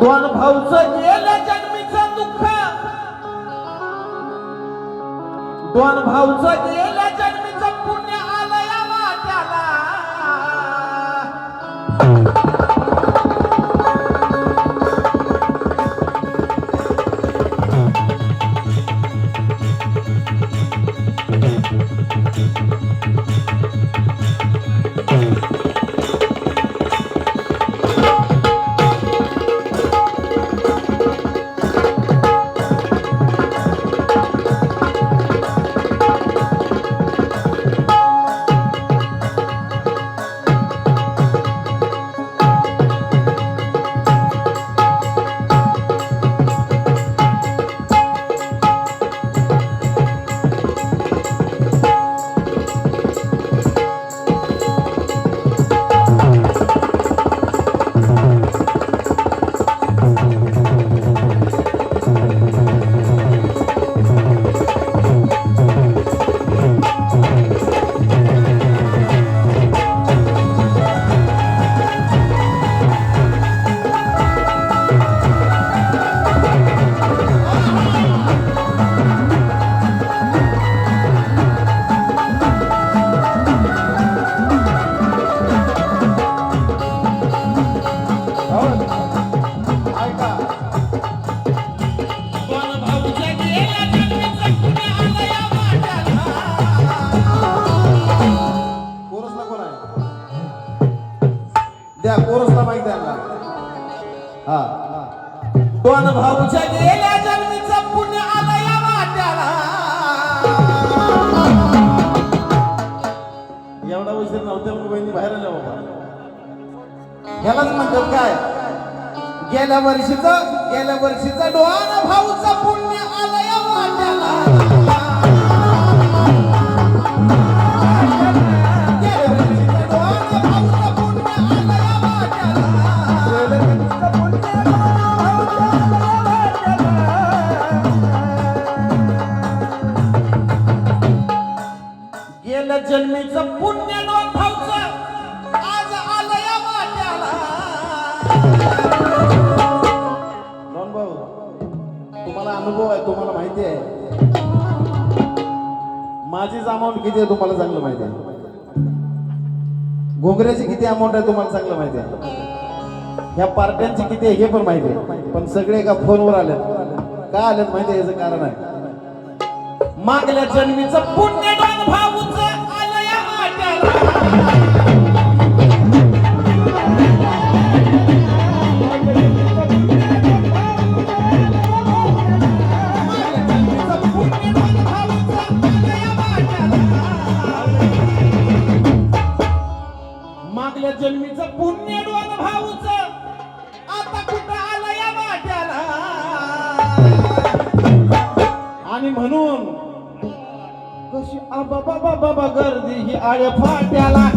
दोन भाऊच गेल्या जन्मीच दुःख. दोन भाऊच गेलं गेल्या वर्षीचा गेल्या वर्षीचा डोळा भाऊचा पुण्य आलं आहे तुम्हाला चांगलं माहिती आहे. घोंगऱ्याची किती अमाऊंट आहे तुम्हाला चांगलं माहिती आहे? ह्या पार्ट्यांची किती आहे हे पण माहिती आहे. पण सगळे एका फोनवर आलेत. का आलेत माहिती आहे याचं कारण आहे? मागल्या जन्मीचं पुण्य बाबा बाबा गर्दी ही आळ्या फाट्याला.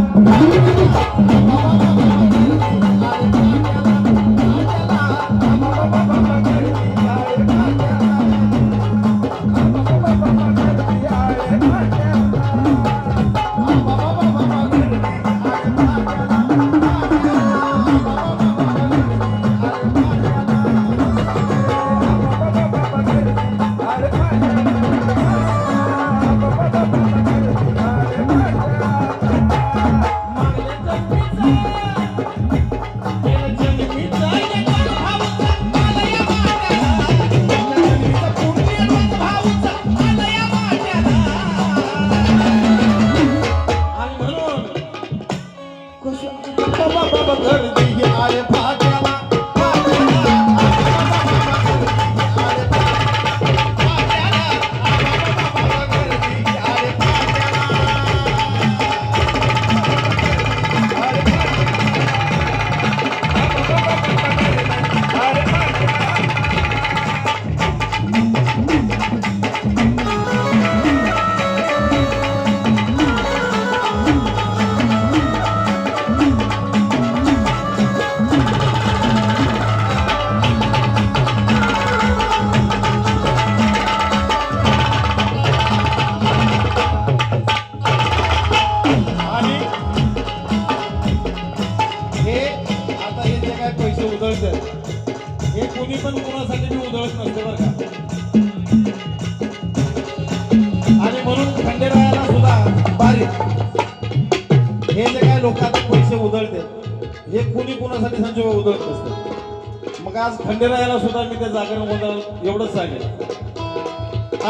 आणि म्हणून खंडेरायाला सुद्धा बारीक. हे जे काय पैसे उधळते हे कुणी कुणासाठी उधळत असते मग आज खंडेरायाला सुद्धा मी त्या जागेबद्दल एवढंच सांगेल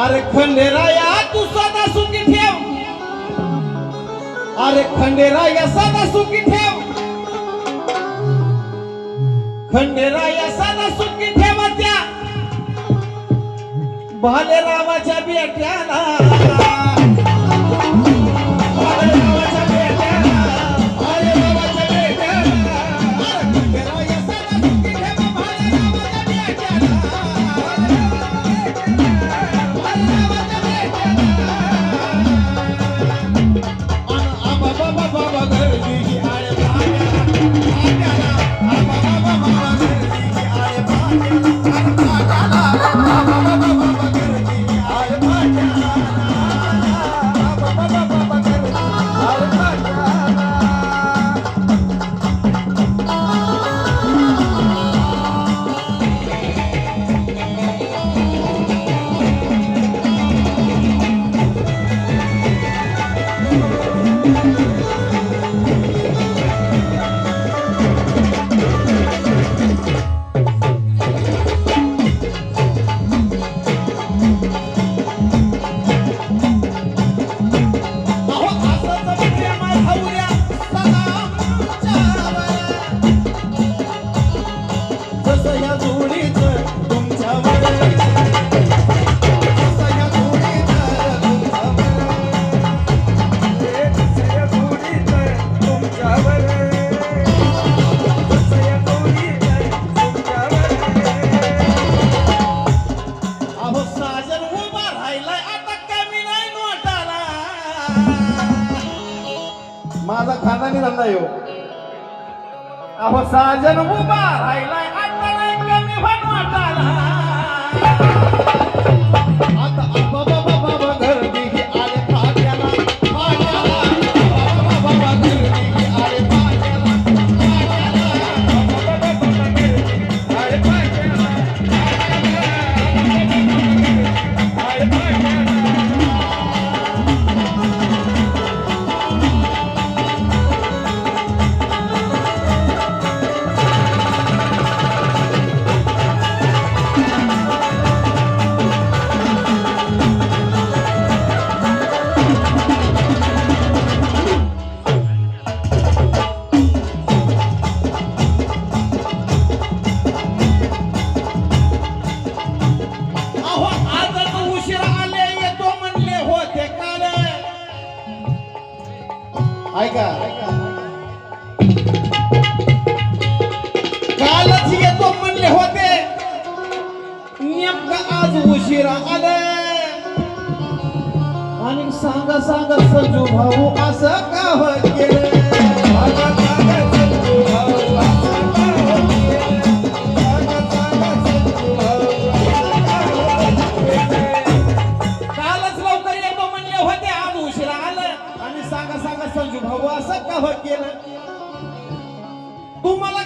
अरे खंडेराया तू सदा सुखी ठेव. अरे खंडेराया सदा सुखी ठेव. खंडेराया स्वतः भले रामाच्या बेट्याला. राहिलाय आता नाही कमी होत वाटाला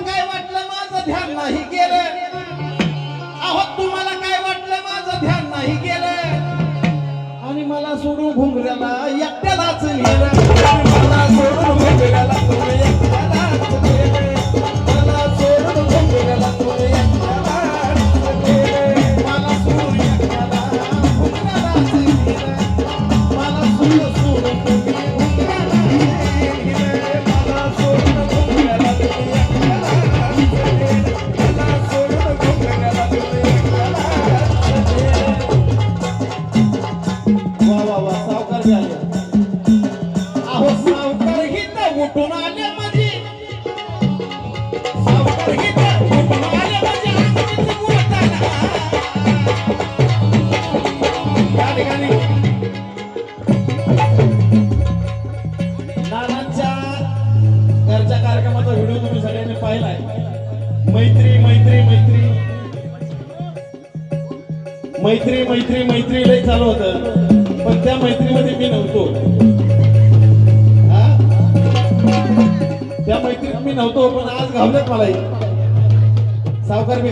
काय वाटलं माझं ध्यान नाही केलं अहो तुम्हाला काय वाटलं माझं ध्यान नाही केलं आणि मला सोडून घुंगऱ्याला एकट्यालाच नेलं. Bonanema.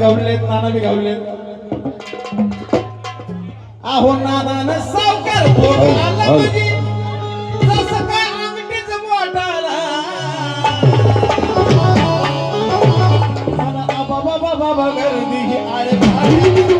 सावकार आहेत नाना बी गावलेले आहेत अहो नाना सावकार भोगाला जसं काय अंगठीच मोठाला मला बाबा बाबा गर्दी ही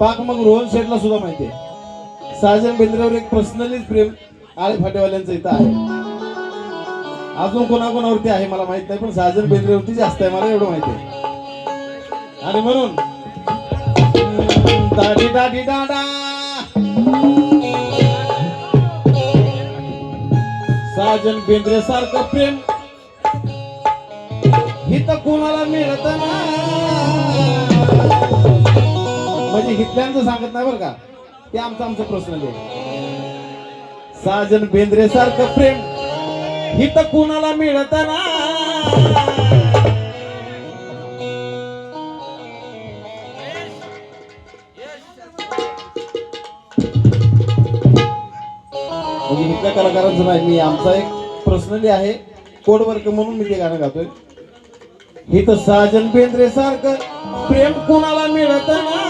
पाक मग रोहन शेठला सुद्धा माहिती आहे साजन बेंद्रेवर एक पर्सनलीच प्रेम आळे फाटेवाल्यांचं इथं आहे. अजून कोणाकोणावरती आहे मला माहीत नाही पण साजन बेंद्रेवरती जास्त आहे मला एवढं माहिती आहे. आणि म्हणून दाडी दाडी दाडा साजन बेंद्रे सारखं प्रेम. हित कोणाला मिळत ना म्हणजे हिटल्यांचं सांगत नाही बरं का. ते आमचं आमचं प्रश्न आहे. साजन बेंद्रे सारखं प्रेम हित कुणाला मिळत ना म्हणजे इथल्या कलाकारांचं नाही मी आमचा एक पर्सनली आहे कोड वर्क म्हणून मी ते गाणं गातोय. हित साजन बेंद्रे सारखं प्रेम कुणाला मिळत ना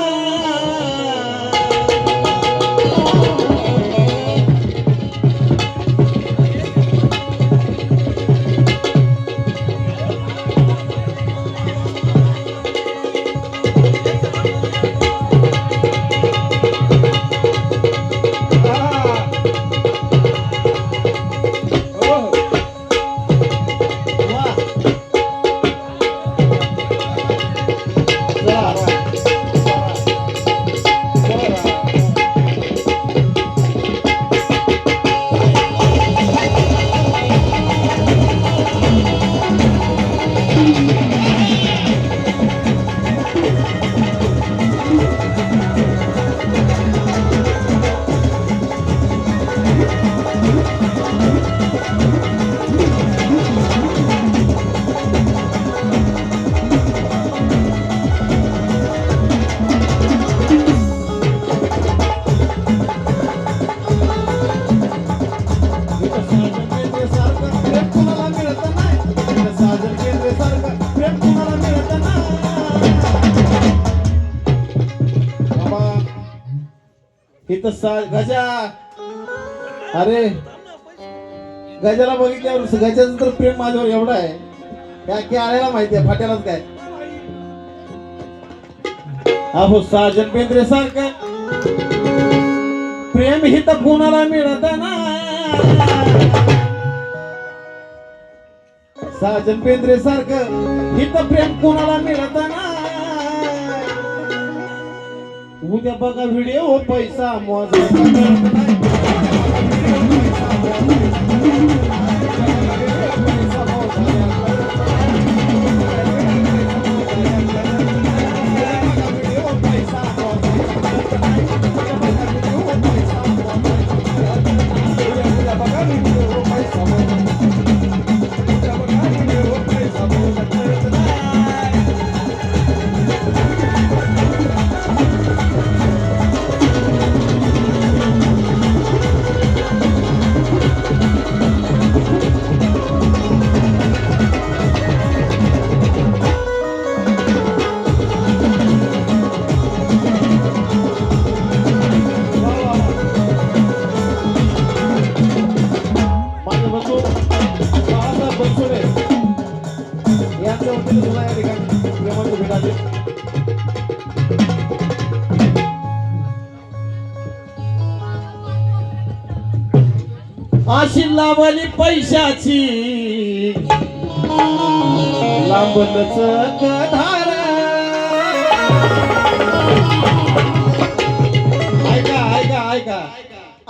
इथं गजा! अरे गजाला बघितल्यावर गजाचं तर प्रेम माझ्यावर एवढा आहे. त्या केळ्याला माहिती आहे? फाट्यालाच काय? अहो साजन बेंद्रे सारखं. प्रेम हित तर कुणाला मिळत ना साजन बेंद्रे सारखं हित तर प्रेम कोणाला मिळत ना उद्या बघा व्हिडिओ हो, पैसा मोजा अशी लावली पैशाची. लांबलच धार ऐका ऐका ऐका.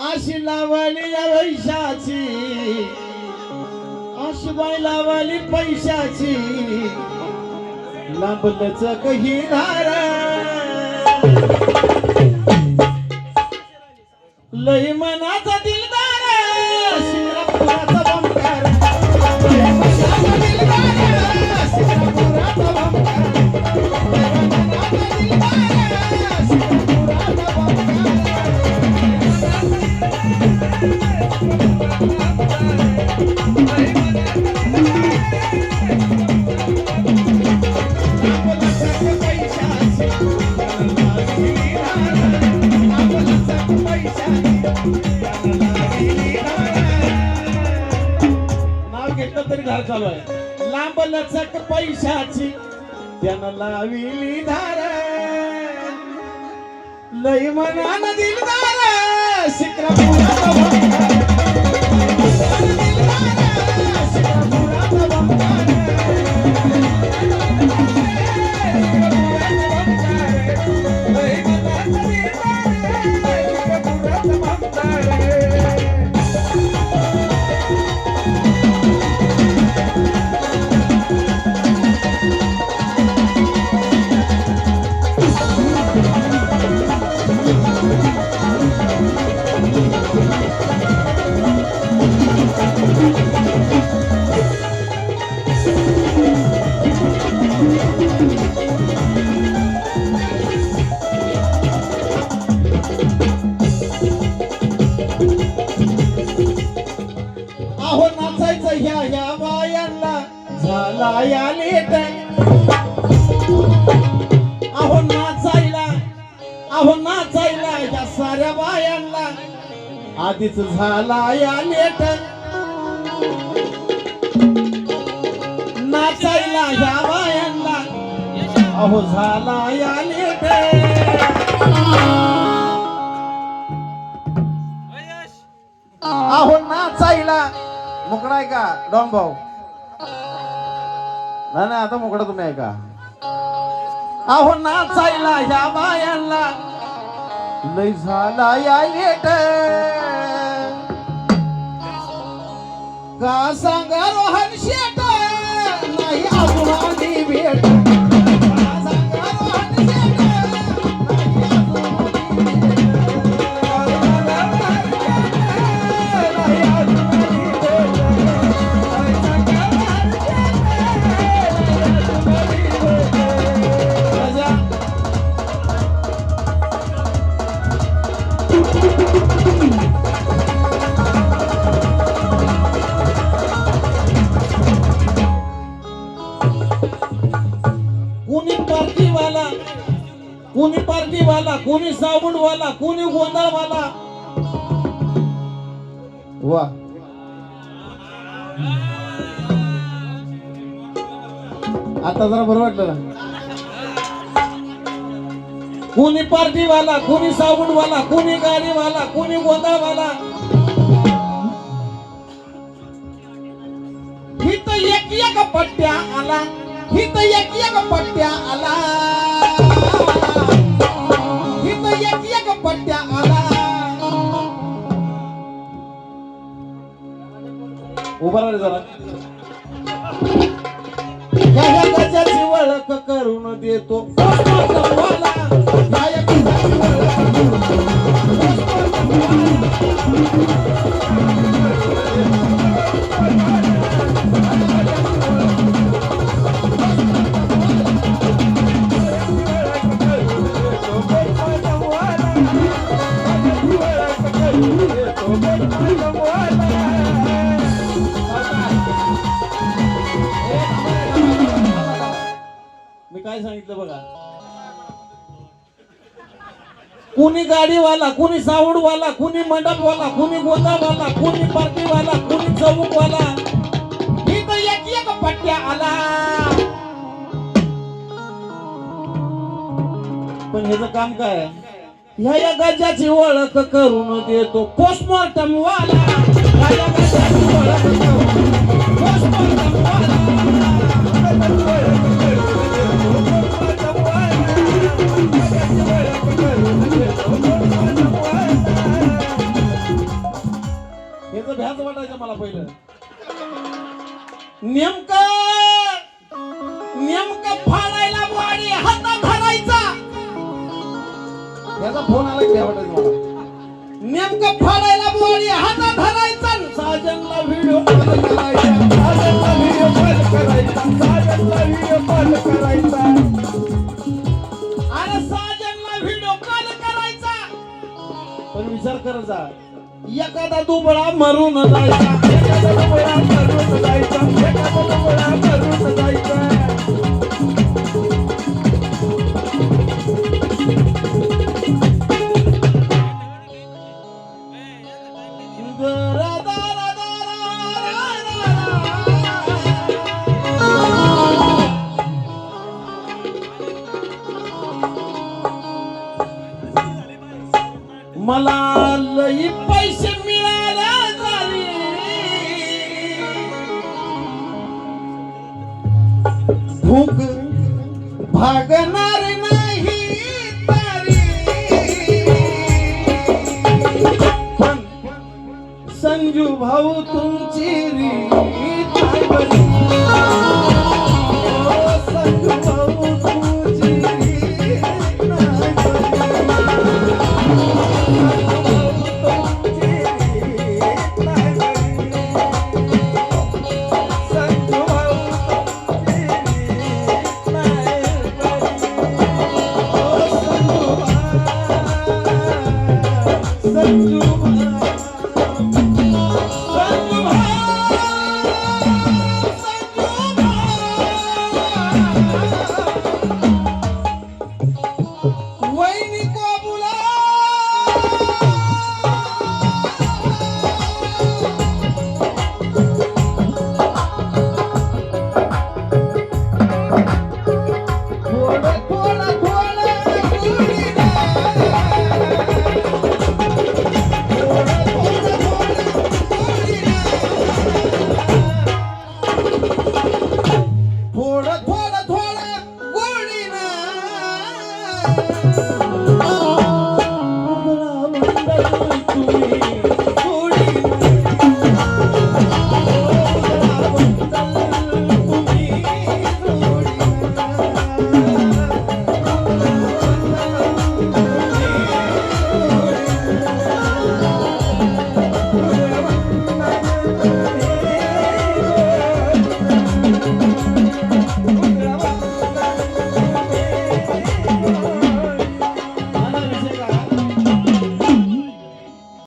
अशी लावली पैशाची अशी बाई लावली पैशाची. लांबलच काही धार. लई मनाचा चालू आहे. लांब लचक पैशाची. त्यानं लाविली धार. लय मनान दिलदार se cravulhando, tá आधीच झाला या लेट नाचायला ह्या बायांना अहो झाला या लेट अहो नाचायला. मुकडा आहे का? डॉन भाऊ? नाही नाही आता मुकडा तुम्ही ऐका अहो नाचायला ह्या बायांना लय झाला या लेट का सांगा रोहन शेट? नाही अजून भेट. पार्टीवाला कुणी गोंधळवाला? वा. आता जरा बरं वाटलं ना. कुणी पार्टीवाला कुणी साबुनवाला कुणी गाडीवाला कुणी गोंधळवाला? हित एक एक पट्ट्या आला हित एक एक पट्ट्या आला. उभा राहा जरा ओळख करून देतो पोस्टमॉर्टमवाला. काय सांगितलं बघा? कुणी गाडीवाला कुणी सावडवाला कुणी मंडपवाला कुणी गोदावाला कुणी पार्टीवाला कुणी चौकवाला ही तर एक एक पट्ट्या आला. पण ह्याच काम काय? ह्या या गजाची ओळख करून देतो पोस्टमॉर्टम वाला. ह्या गजाची ओळख करून पोस्टमॉर्टम भ्याच वाटायचं मला पहिलं. नेमकं नेमकं फाडायला वाडी हातात धरायचा. याचा फोन आला की वाटत मला? नेमकं फाडायला बोळी हातात धरायचा साजनला व्हिडिओ कॉल करायचा. साजनला व्हिडिओ कॉल करायचा. साजनला व्हिडिओ कॉल करायचा. आणि साजनला व्हिडिओ कॉल करायचा. पण विचार करत जा. एखादा दुबळा मरून जायचा. एखादा दुबळा मरून जायचा. एखादा दुबळा मरून जायचा.